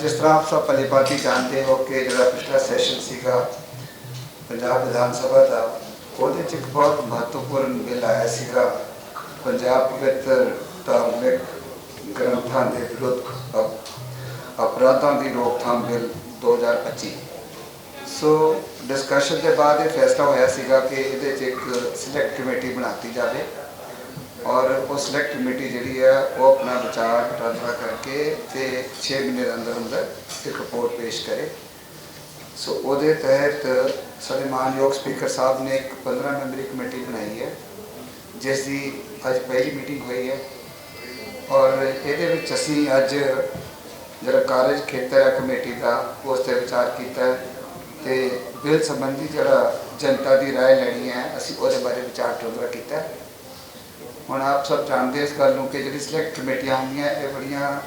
ਜਿਸ ਤਰ੍ਹਾਂ ਆਪ ਸਭ ਭਲੀ ਭਾਂਤੀ ਜਾਣਦੇ ਹੋ ਕਿ ਜਿਹੜਾ ਪਿਛਲਾ ਸੈਸ਼ਨ ਸੀਗਾ ਪੰਜਾਬ ਵਿਧਾਨ ਸਭਾ ਦਾ, ਉਹਦੇ 'ਚ ਇੱਕ ਬਹੁਤ ਮਹੱਤਵਪੂਰਨ ਬਿੱਲ ਆਇਆ ਸੀਗਾ। ਪੰਜਾਬ ਪਵਿੱਤਰ ਧਾਰਮਿਕ ਗ੍ਰੰਥਾਂ ਦੇ ਵਿਰੁੱਧ ਅਪਰਾਧਾਂ ਦੀ ਰੋਕਥਾਮ ਬਿੱਲ 2025 ਸੋ ਡਿਸਕਸ਼ਨ ਦੇ ਬਾਅਦ ਇਹ ਫੈਸਲਾ ਹੋਇਆ ਸੀਗਾ ਕਿ ਇਹਦੇ 'ਚ ਇੱਕ ਸਿਲੈਕਟ ਕਮੇਟੀ ਬਣਾਤੀ ਜਾਵੇ। ਔਰ ਉਹ ਸਿਲੈਕਟ ਕਮੇਟੀ ਜਿਹੜੀ ਹੈ ਉਹ ਆਪਣਾ ਵਿਚਾਰ ਵਟਾਂਦਰਾ ਕਰਕੇ ਤੇ 6 ਮਹੀਨੇ ਦੇ ਅੰਦਰ ਅੰਦਰ ਇੱਕ ਰਿਪੋਰਟ ਪੇਸ਼ ਕਰੇ ਸੋ ਉਹਦੇ ਤਹਿਤ ਸਾਡੇ ਮਾਨਯੋਗ ਸਪੀਕਰ ਸਾਹਿਬ ਨੇ ਇੱਕ 15 ਮੈਂਬਰੀ ਕਮੇਟੀ ਬਣਾਈ ਹੈ ਜਿਸ ਦੀ ਅੱਜ ਪਹਿਲੀ ਮੀਟਿੰਗ ਹੋਈ ਹੈ ਔਰ ਇਹਦੇ ਵਿੱਚ ਅਸੀਂ ਅੱਜ ਜਿਹੜਾ ਕਾਰਜ ਖੇਤਰ ਹੈ ਕਮੇਟੀ ਦਾ ਉਸ ਤੇ ਵਿਚਾਰ ਕੀਤਾ ਹੈ ਤੇ ਬਿੱਲ ਸੰਬੰਧੀ ਜਿਹੜਾ ਜਨਤਾ ਦੀ رائے ਲੈਣੀ ਹੈ ਅਸੀਂ ਉਹਦੇ ਬਾਰੇ ਵਿਚਾਰ ਵਟਾਂਦਰਾ ਕੀਤਾ ਹੈ ਹੁਣ ਆਪ ਸਭ ਜਾਣਦੇ ਇਸ ਗੱਲ ਨੂੰ ਕਿ ਜਿਹੜੀ ਸਿਲੈਕਟ ਕਮੇਟੀਆਂ ਹੁੰਦੀਆਂ ਇਹ ਬੜੀਆਂ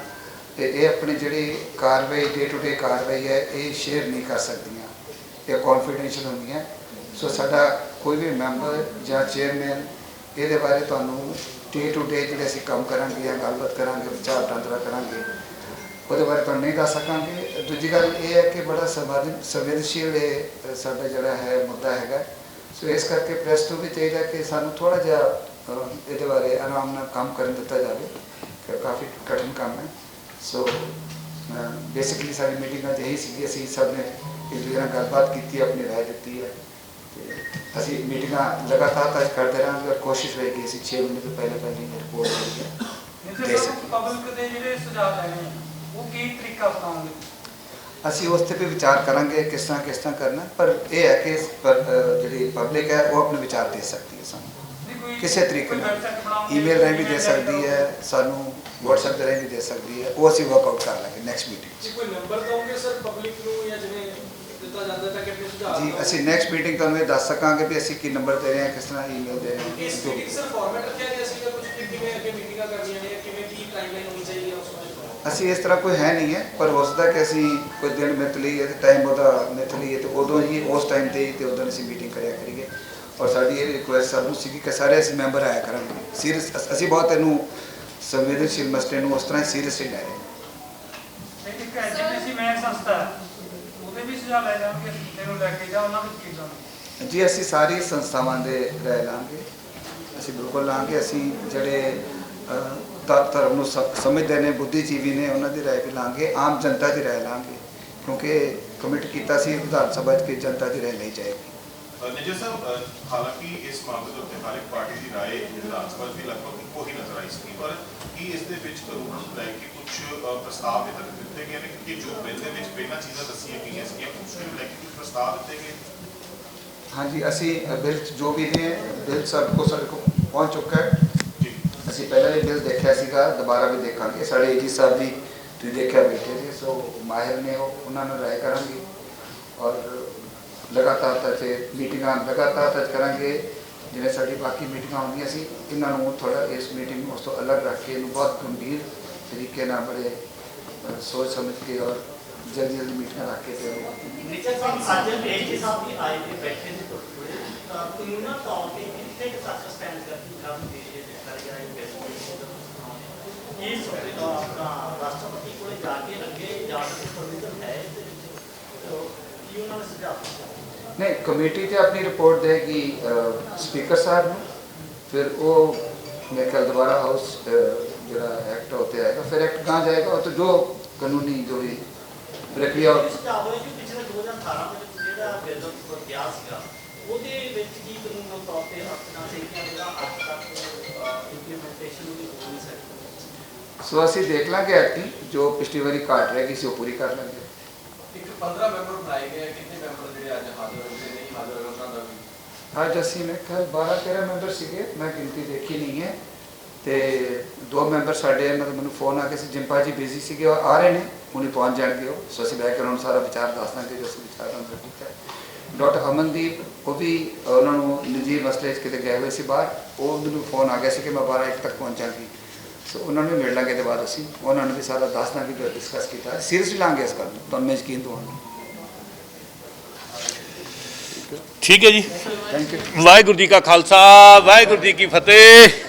ਤੇ ਇਹ ਆਪਣੀ ਜਿਹੜੀ ਕਾਰਵਾਈ ਡੇ ਟੂ ਡੇ ਕਾਰਵਾਈ ਹੈ, ਇਹ ਸ਼ੇਅਰ ਨਹੀਂ ਕਰ ਸਕਦੀਆਂ ਇਹ ਕੌਨਫੀਡੈਂਸ਼ੀਅਲ ਹੁੰਦੀਆਂ। ਸੋ ਸਾਡਾ ਕੋਈ ਵੀ ਮੈਂਬਰ ਜਾਂ ਚੇਅਰਮੈਨ ਇਹਦੇ ਬਾਰੇ ਤੁਹਾਨੂੰ ਡੇ ਟੂ ਡੇ ਜਿਹੜੇ ਅਸੀਂ ਕੰਮ ਕਰਾਂਗੇ ਜਾਂ ਗੱਲਬਾਤ ਕਰਾਂਗੇ, ਵਿਚਾਰ ਵਟਾਂਦਰਾ ਕਰਾਂਗੇ, ਉਹਦੇ ਬਾਰੇ ਤੁਹਾਨੂੰ ਨਹੀਂ ਦੱਸ ਸਕਾਂਗੇ। ਦੂਜੀ ਗੱਲ ਇਹ ਹੈ ਕਿ ਬੜਾ ਸੰਵਾਦਿਤ ਸੰਵੇਦਨਸ਼ੀਲ ਇਹ ਸਾਡਾ ਜਿਹੜਾ ਹੈ ਮੁੱਦਾ ਹੈਗਾ। ਸੋ ਇਸ ਕਰਕੇ ਪ੍ਰੈਸ ਨੂੰ ਵੀ ਚਾਹੀਦਾ ਕਿ ਸਾਨੂੰ ਥੋੜਾ ਜਿਹਾ ये बारे आराम काम कर दिता जाए काफ़ी कठिन काम है। सो बेसिकली सारी मीटिंग में यही सी असी सबने एक दूसरे गलबात की अपनी राय दी है। असं मीटिंग लगातार तक करते रहें और कोशिश रहेगी अभी छे महीने तो पहले पहले ही रिपोर्ट करेगी असी उस पर विचार करा किस तरह किस तरह करना पर यह है कि जी पबलिक है वह अपने विचार दे सकती है सू ਇਸ ਕਿਸੇ ਤਰੀਕੇ ਨਾਲ ਈਮੇਲ ਰਾਹੀਂ ਵੀ ਦੇ ਸਕਦੀ ਹੈ ਸਾਨੂੰ WhatsApp ਦੇ ਰਾਹੀਂ ਵੀ ਦੇ ਸਕਦੀ ਹੈ ਉਹ ਅਸੀਂ ਵਰਕਆਊਟ ਕਰ ਲਾਂਗੇ ਨੈਕਸਟ ਮੀਟਿੰਗ 'ਚ। ਜੀ ਕੋਈ ਨੰਬਰ ਦਓਗੇ ਸਰ ਪਬਲਿਕ ਨੂੰ ਜਾਂ ਜਿਵੇਂ ਦਿੱਤਾ ਜਾਂਦਾ ਤਾਂ ਕਿ ਆਪਣੇ ਸੁਝਾਅ ਜੀ। ਅਸੀਂ ਨੈਕਸਟ ਮੀਟਿੰਗ ਤੁਹਾਨੂੰ ਇਹ ਦੱਸ ਸਕਾਂਗੇ ਵੀ ਅਸੀਂ ਕੀ ਨੰਬਰ ਦੇ ਰਹੇ ਹਾਂ ਕਿਸ ਤਰ੍ਹਾਂ ਈਮੇਲ ਦੇ ਰਹੇ ਇਸ ਹਾਂ ਮੀਟਿੰਗ ਸਰ ਫਾਰਮੈਟ ਰੱਖਿਆ ਗਿਆ ਸੀਗਾ ਕੁਝ ਕਿ ਕਿਵੇਂ ਅੱਗੇ ਮੀਟਿੰਗਾਂ ਕਰਨੀਆਂ ਨੇ ਕਿਵੇਂ ਕੀ ਟਾਈਮਲਾਈਨ ਹੋਣੀ ਚਾਹੀਦੀ ਹੈ ਉਸ ਬਾਰੇ? ਅਸੀਂ ਇਸ ਤਰ੍ਹਾਂ ਕੋਈ ਹੈ ਨਹੀਂ ਹੈ ਪਰ ਹੋ ਸਕਦਾ ਕਿ ਅਸੀਂ ਕੋਈ ਦਿਨ ਮਿੱਥ ਲਈਏ ਤੇ ਟਾਈਮ ਉਹਦਾ ਲਈਏ ਤੇ ਉਦੋਂ ਹੀ ਉਸ ਟਾਈਮ ਤੇ ਤੇ ਉਦੋਂ ਅਸੀਂ ਮੀਟਿੰਗ ਕਰਿਆ ਕਰੀਏ। ਔਰ ਸਾਡੀ ਇਹ ਰਿਕੁਐਸਟ ਸਭ ਨੂੰ ਸੀਗੀ ਕਿ ਸਾਰੇ ਅਸੀਂ ਮੈਂਬਰ ਆਇਆ ਕਰਾਂਗੇ। ਸੀਰੀਅਸ ਅਸੀਂ ਬਹੁਤ ਇਹਨੂੰ ਸੰਵੇਦਨਸ਼ੀਲ ਮਸਲੇ ਨੂੰ ਉਸ ਤਰ੍ਹਾਂ ਹੀ ਸੀਰੀਅਸਲੀ ਲੈ ਰਹੇ ਹਾਂ। ਤੇ ਇੱਕ ਐਜੀਪੀਸੀ ਮੈਂ ਸੰਸਥਾ ਹੈ, ਉਹਦੇ ਵੀ ਸੁਝਾਅ ਲੈ ਜਾਣਗੇ ਤੈਨੂੰ ਲੈ ਕੇ ਜਾ ਉਹਨਾਂ ਵਿੱਚ ਕੀ ਜਾਣਾ ਜੀ ਅਸੀਂ ਸਾਰੀ ਸੰਸਥਾਵਾਂ ਦੇ ਰਾਏ ਲਾਂਗੇ। ਅਸੀਂ ਬਿਲਕੁਲ ਲਾਂਗੇ ਅਸੀਂ ਜਿਹੜੇ ਧਰਮ ਨੂੰ ਸਮਝਦੇ ਨੇ ਬੁੱਧੀਜੀਵੀ ਨੇ ਉਹਨਾਂ ਦੀ ਰਾਏ ਵੀ ਲਾਂਗੇ ਆਮ ਜਨਤਾ ਦੀ ਰਾਏ ਲਾਂਗੇ। ਕਿਉਂਕਿ ਕਮਿਟ ਕੀਤਾ ਸੀ ਵਿਧਾਨ ਸਭਾ 'ਚ ਕਿ ਜਨਤਾ ਦੀ ਰਾਏ ਲਈ ਜਾਏਗੀ। ਨਿਜਰ ਸਾਹਿਬ ਅ, ਹਾਲਾਂਕਿ ਇਸ ਮਾਮਲੇ ਦੇ ਉੱਤੇ ਹਰ ਇੱਕ ਪਾਰਟੀ ਦੀ ਰਾਏ ਵਿਧਾਨ ਸਭਾ 'ਚ ਵੀ ਲਗਭਗ ਇੱਕੋ ਹੀ ਨਜ਼ਰ ਆਈ ਸੀ ਪਰ ਕੀ ਇਸ ਦੇ ਵਿੱਚ ਕਾਨੂੰਨ ਨੂੰ ਲੈ ਕੇ ਕੁਝ ਪ੍ਰਸਤਾਵ ਇਹ ਤੱਕ ਦਿੱਤੇ ਗਏ ਨੇ ਕਿ ਜੋ ਬਿੱਲ ਦੇ ਵਿੱਚ ਪਹਿਲਾਂ ਚੀਜ਼ਾਂ ਦੱਸੀਆਂ ਗਈਆਂ ਸੀ ਉਸ ਨੂੰ ਲੈ ਕੇ ਕੁਝ ਪ੍ਰਸਤਾਵ ਦਿੱਤੇ ਗਏ ਹਾਂਜੀ ਅਸੀਂ ਅ, ਬਿੱਲ 'ਚ ਜੋ ਵੀ ਨੇ ਬਿੱਲ ਸਾਡੇ ਕੋਲ ਸਾਡੇ ਕੋਲ ਪਹੁੰਚ ਚੁੱਕਾ ਹੈ ਜੀ ਅਸੀਂ ਪਹਿਲਾਂ ਵੀ ਬਿੱਲ ਦੇਖਿਆ ਸੀਗਾ ਦੁਬਾਰਾ ਵੀ ਦੇਖਾਂਗੇ ਸਾਡੇ ਏਜੀ ਸਾਹਿਬ ਵੀ ਤੁਸੀਂ ਦੇਖਿਆ ਬੈਠੇ ਸੀ ਸੋ ਮਾਹਿਰ ਨੇ ਉਹ ਉਹਨਾਂ ਨਾਲ ਰਾਏ ਕਰਾਂਗੇ ਔਰ ਲਗਾਤਾਰ ਤੱਕ ਮੀਟਿੰਗਾਂ ਲਗਾਤਾਰ ਤੱਕ ਕਰਾਂਗੇ, ਜਿਵੇਂ ਸਾਡੀ ਬਾਕੀ ਮੀਟਿੰਗਾਂ ਹੁੰਦੀਆਂ ਸੀ, ਇਹਨਾਂ ਨੂੰ ਥੋੜਾ ਇਸ ਮੀਟਿੰਗ ਨੂੰ ਉਸ ਤੋਂ ਅਲੱਗ ਰੱਖ ਕੇ ਇਹਨੂੰ ਬਹੁਤ ਗੰਭੀਰ ਤਰੀਕੇ ਨਾਲ ਬੜੇ ਸੋਚ ਸਮਝ ਕੇ ਔਰ ਜਲਦੀ ਜਲਦੀ ਮੀਟਿੰਗਾਂ ਰੱਖ ਕੇ ਤੇ ਨਿਚਰ ਸਾਹਿਬ, ਅੱਜ ਏਜੀ ਸਾਹਿਬ ਵੀ ਆਏ ਨੇ ਬੈਠੇ ਨੇ ਤਾਂ ਕਾਨੂੰਨਾਂ ਤੌਰ ਕਿੰਨੇ ਕੁ ਤੱਕ ਸਟੈਂਡ ਕਰਦੀ ਕੰਮ ਦੇ ਰਹੇ ਨੇ ਕਰ ਗਿਆ ਇਹ ਸੋਚੇ ਤਾਂ ਆਪਣਾ ਰਾਸ਼ਟਰਪਤੀ ਕੋਲੇ ਜਾ ਕੇ ਅੱਗੇ ਜਾਣ ਦੀ ਪ੍ਰੋਵੀਜ਼ਨ ਹੈ ਇਹਦੇ ਨੇ ਨਹੀਂ ਕਮੇਟੀ ਤੇ ਆਪਣੀ ਰਿਪੋਰਟ ਦੇਗੀ ਸਪੀਕਰ ਸਾਹਿਬ ਨੂੰ। ਫਿਰ ਉਹ ਮੇਰੇ ਖਿਆਲ ਦੁਬਾਰਾ ਹਾਊਸ ਜਿਹੜਾ ਐਕਟ ਹੋਤੇ ਆਏਗਾ। ਫਿਰ ਐਕਟ ਕਹਾਂ ਜਾਏਗਾ? ਉਹ ਤਾਂ ਜੋ ਕਾਨੂੰਨੀ ਜੋ ਵੀ ਪ੍ਰਕਿਰਿਆ ਪਿਛਲੇ 2018 ਵਿੱਚ ਜਿਹੜਾ ਬਿੱਲ ਗਿਆ ਸੀਗਾ ਉਹਦੇ ਵਿੱਚ ਕੀ ਕਾਨੂੰਨ ਤੌਰ ਤੇ ਆਪਣਾ ਸਹੀਆਂ ਜਿਹੜਾ ਅੱਜ ਤੱਕ ਇੰਪਲੀਮੈਂਟੇਸ਼ਨ ਉਹਦੀ ਹੋ ਸਕੀ? ਸੋ ਅਸੀਂ ਪਿਛਲੀ ਵਾਰੀ ਘਾਟ ਰਹਿ ਸੀ ਉਹ ਪੂਰੀ ਕਰ ਲਾਂਗੇ। 15 ਮੈਂਬਰ ਬਣਾਏ ਗਏ ਕਿੰਨੇ ਮੈਂਬਰ ਜਿਹੜੇ ਅੱਜ ਹਾਜ਼ਰ ਹੋਏ ਤੇ ਨਹੀਂ ਹਾਜ਼ਰ ਹੋਏ, ਉਹਨਾਂ ਦਾ ਵੀ? ਅੱਜ ਅਸੀਂ ਮੇਰੇ ਖਿਆਲ 12 13 ਮੈਂਬਰ ਸੀਗੇ, ਮੈਂ ਗਿਣਤੀ ਦੇਖੀ ਨਹੀਂ ਹੈ। ਤੇ ਦੋ ਮੈਂਬਰ ਸਾਡੇ ਮਤਲਬ ਮੈਨੂੰ ਫੋਨ ਆ ਕੇ ਸੀ, ਜਿੰਪਾ ਜੀ ਬਿਜ਼ੀ ਸੀਗੇ, ਉਹ ਆ ਰਹੇ ਨੇ ਹੁਣੇ ਪਹੁੰਚ ਜਾਣਗੇ ਉਹ। ਸੋ ਅਸੀਂ ਬੈਕ ਸਾਰਾ ਵਿਚਾਰ ਦੱਸ ਦਾਂਗੇ, ਜੋ ਅਸੀਂ ਵਿਚਾਰ ਅੰਦਰ ਕੀਤਾ ਹੈ। ਡਾਕਟਰ ਅਮਨਦੀਪ ਉਹ ਵੀ ਉਹਨਾਂ ਨੂੰ ਨਿੱਜੀ ਮਸਲੇ 'ਚ ਕਿਤੇ ਗਏ ਹੋਏ ਸੀ ਬਾਹਰ, ਉਹ ਮੈਨੂੰ ਫੋਨ ਆ ਗਿਆ ਸੀ ਕਿ ਮੈਂ 12 ਇੱਕ ਤੱਕ ਪਹੁੰਚ ਜਾਵਾਂਗੀ ਸੋ ਉਹਨਾਂ ਨੂੰ ਮਿਲ ਲਾਂਗੇ ਤੇ ਬਾਅਦ ਅਸੀਂ ਉਹਨਾਂ ਨੂੰ ਵੀ ਸਾਰਾ ਦੱਸ ਦਾਂਗੇ ਜੋ ਡਿਸਕਸ ਕੀਤਾ। ਸੀਰੀਅਸਲੀ ਲਾਂਗੇ ਇਸ ਗੱਲ ਨੂੰ ਤੁਹਾਨੂੰ ਮੈਂ ਯਕੀਨ ਦਵਾਂਗਾ ਠੀਕ ਹੈ ਜੀ। ਥੈਂਕ ਯੂ ਵਾਹਿਗੁਰੂ ਜੀ ਕਾ ਖਾਲਸਾ ਵਾਹਿਗੁਰੂ ਜੀ ਕੀ ਫਤਿਹ।